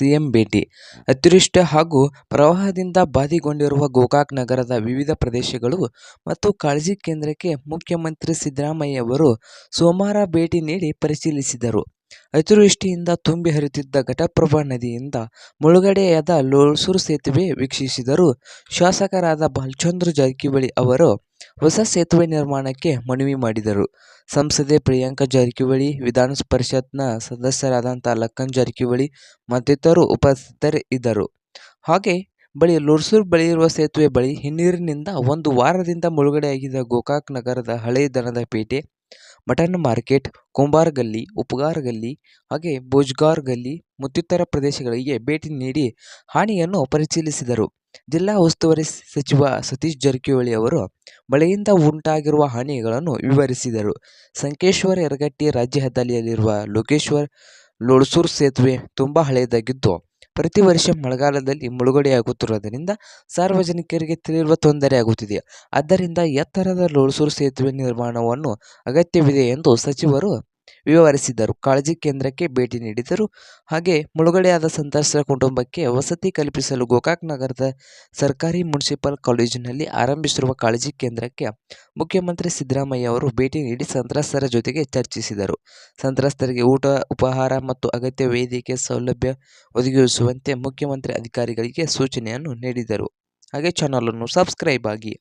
CM ಭೇಟಿ. ಅತಿವೃಷ್ಟಿ ಹಾಗೂ ಪ್ರವಾಹದಿಂದ ಬಾಧಿಗೊಂಡಿರುವ ಗೋಕಾಕ್ ನಗರದ ವಿವಿಧ ಪ್ರದೇಶಗಳು ಮತ್ತು ಕಾಳಜಿ ಕೇಂದ್ರಕ್ಕೆ ಮುಖ್ಯಮಂತ್ರಿ ಸಿದ್ದರಾಮಯ್ಯ ಅವರು ಸೋಮವಾರ ಭೇಟಿ ನೀಡಿ ಪರಿಶೀಲಿಸಿದರು. ಅತಿವೃಷ್ಟಿಯಿಂದ ತುಂಬಿ ಹರಿಯುತ್ತಿದ್ದ ಘಟಪ್ರಭಾ ನದಿಯಿಂದ ಮುಳುಗಡೆಯಾದ ಲೋಳ್ಸೂರು ಸೇತುವೆ ವೀಕ್ಷಿಸಿದರು. ಶಾಸಕರಾದ ಬಾಲಚಂದ್ರ ಜಾರಕಿಹೊಳಿ ಅವರು ಹೊಸ ಸೇತುವೆ ನಿರ್ಮಾಣಕ್ಕೆ ಮನವಿ ಮಾಡಿದರು. ಸಂಸದೆ ಪ್ರಿಯಾಂಕ ಜಾರಕಿಹೊಳಿ ವಿಧಾನ ಪರಿಷತ್ನ ಸದಸ್ಯರಾದಂಥ ಲಕ್ಕನ್ ಜಾರಕಿಹೊಳಿ ಮತ್ತಿತರರು ಉಪಸ್ಥಿತರಿದ್ದರು. ಹಾಗೆ ಬಳಿ ಲೋರ್ಸೂರ್ ಬಳಿ ಇರುವ ಸೇತುವೆ ಬಳಿ ಹಿನ್ನೀರಿನಿಂದ ಒಂದು ವಾರದಿಂದ ಮುಳುಗಡೆಯಾಗಿದ್ದ ಗೋಕಾಕ್ ನಗರದ ಹಳೆ ದನದ ಪೇಟೆ, ಮಟನ್ ಮಾರ್ಕೆಟ್ ಕುಂಬಾರ್ ಗಲ್ಲಿ ಉಪಗಾರ್ ಗಲ್ಲಿ ಹಾಗೆ ಭೋಜ್ಗಾರ್ ಗಲ್ಲಿ ಮತ್ತಿತರ ಪ್ರದೇಶಗಳಿಗೆ ಭೇಟಿ ನೀಡಿ ಹಾನಿಯನ್ನು ಪರಿಶೀಲಿಸಿದರು. ಜಿಲ್ಲಾ ಉಸ್ತುವಾರಿ ಸಚಿವ ಸತೀಶ್ ಜಾರಕಿಹೊಳಿ ಅವರು ಮಳೆಯಿಂದ ಉಂಟಾಗಿರುವ ಹಾನಿಗಳನ್ನು ವಿವರಿಸಿದರು. ಸಂಕೇಶ್ವರ ಯರಗಟ್ಟಿ ರಾಜ್ಯ ಹೆದ್ದಾರಿಯಲ್ಲಿರುವ ಲೋಕೇಶ್ವರ್ ಲೋಳ್ಸೂರ್ ಸೇತುವೆ ತುಂಬಾ ಹಳೆಯದಾಗಿದ್ದು, ಪ್ರತಿ ವರ್ಷ ಮಳೆಗಾಲದಲ್ಲಿ ಮುಳುಗಡೆಯಾಗುತ್ತಿರುವುದರಿಂದ ಸಾರ್ವಜನಿಕರಿಗೆ ತೊಂದರೆ ತೊಂದರೆಯಾಗುತ್ತಿದೆ ಆದ್ದರಿಂದ ಎತ್ತರದ ಲೋಳ್ಸೂರು ಸೇತುವೆ ನಿರ್ಮಾಣವನ್ನು ಅಗತ್ಯವಿದೆ ಎಂದು ಸಚಿವರು ವಿವರಿಸಿದರು. ಕಾಳಜಿ ಕೇಂದ್ರಕ್ಕೆ ಭೇಟಿ ನೀಡಿದರು. ಹಾಗೆ ಮುಳುಗಡೆಯಾದ ಸಂತ್ರಸ್ತರ ಕುಟುಂಬಕ್ಕೆ ವಸತಿ ಕಲ್ಪಿಸಲು ಗೋಕಾಕ್ ನಗರದ ಸರ್ಕಾರಿ ಮುನ್ಸಿಪಲ್ ಕಾಲೇಜಿನಲ್ಲಿ ಆರಂಭಿಸಿರುವ ಕಾಳಜಿ ಕೇಂದ್ರಕ್ಕೆ ಮುಖ್ಯಮಂತ್ರಿ ಸಿದ್ದರಾಮಯ್ಯ ಅವರು ಭೇಟಿ ನೀಡಿ ಸಂತ್ರಸ್ತರ ಜೊತೆಗೆ ಚರ್ಚಿಸಿದರು. ಸಂತ್ರಸ್ತರಿಗೆ ಊಟ, ಉಪಹಾರ ಮತ್ತು ಅಗತ್ಯ ವೇದಿಕೆ ಸೌಲಭ್ಯ ಒದಗಿಸುವಂತೆ ಮುಖ್ಯಮಂತ್ರಿ ಅಧಿಕಾರಿಗಳಿಗೆ ಸೂಚನೆಯನ್ನು ನೀಡಿದರು. ಹಾಗೆ ಚಾನಲನ್ನು ಸಬ್ಸ್ಕ್ರೈಬ್ ಆಗಿ